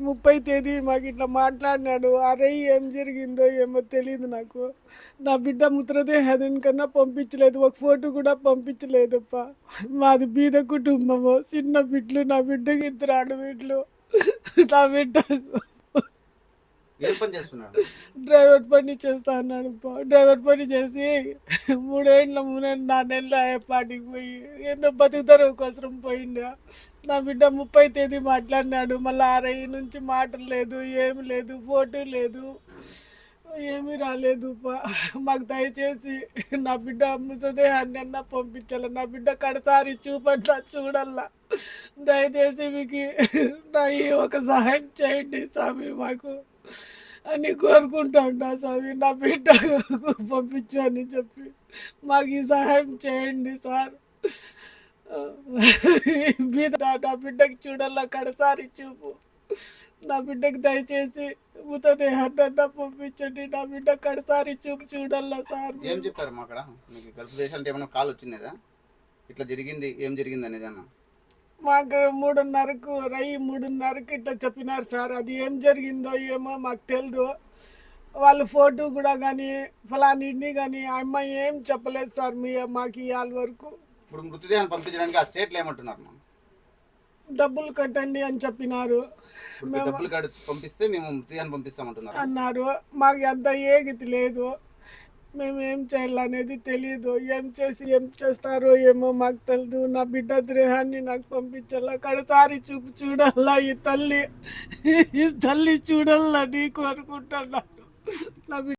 ముప్పై తేదీ మాకు ఇట్లా మాట్లాడినాడు అరే ఏం జరిగిందో ఏమో తెలియదు నాకు. నా బిడ్డ మృతదేహం కన్నా పంపించలేదు ఒక ఫోటో కూడా పంపించలేదప్ప. మాది బీద కుటుంబము చిన్న బిడ్డలు నా బిడ్డకి ఇద్దరు ఆడబిడ్డలు. నా బిడ్డ ఏం పని చేస్తున్నాడు? డ్రైవర్ పని చేస్తా అన్నాడు డ్రైవర్ పని చేసి మూడేళ్ళ మూడేళ్ళ నా నెలలు అయ్యేపాటికి పోయి ఏందో బతుకుతారు కోసం పోయిండు. నా బిడ్డ ముప్పై తేదీ మాట్లాడినాడు. మళ్ళీ అరవై నుంచి మాటలు లేదు ఏం లేదు ఫోటో లేదు. ఏమీ రాలేదు మాకు దయచేసి నా బిడ్డ మృతదేహాన్ని అన్నా పంపించాల. నా బిడ్డ కడసారి చూపట్లా చూడల్లా. దయచేసి మీకు నా ఈ ఒక సహాయం చేయండి స్వామి మాకు అని కోరుకుంటాండా స్వామి. నా బిడ్డ పంపించు అని చెప్పి మాకు ఈ సహాయం చేయండి సార్. నా బిడ్డకి చూడల్లా కడసారి చూపు. నా బిడ్డకి దయచేసి మృతదేహాన్ని పంపించండి నా బిడ్డ కడసారి చూపు చూడల్లా సార్. ఏం చెప్పారు మా అక్కడ? మీకు గల్ఫ్ దేశాలంటే ఏమైనా కాల్ వచ్చిందా ఇట్లా జరిగింది ఏం జరిగింది అనేది అన్న? మాకు మూడున్నరకు రై మూడున్నరకు ఇట్లా చెప్పినారు సార్. అది ఏం జరిగిందో ఏమో మాకు తెలియదు వాళ్ళ ఫోటో కూడా కానీ ఫలానిని కానీ ఆ అమ్మాయి ఏం చెప్పలేదు సార్ మీ మాకు ఇవాళ వరకు. ఇప్పుడు మృతదేహాన్ని పంపించడానికి ఆ స్టేట్లు ఏమంటున్నారు డబ్బులు కట్టండి అని చెప్పినారు. డబ్బులు పంపిస్తే మేము పంపిస్తామంటున్నారు. అన్నారు. మాకు ఎంత ఏగితి లేదు. మేము ఏం చేయాలనేది తెలియదు ఏం చేసి ఏం చేస్తారో ఏమో మాకు తెలియదు నా బిడ్డ దేహాన్ని నాకు పంపించాలా? కడసారి చూపు చూడాలా? ఈ తల్లి ఈ తల్లి చూడాలా? నీకు అనుకుంటున్నాను. నా బిడ్డ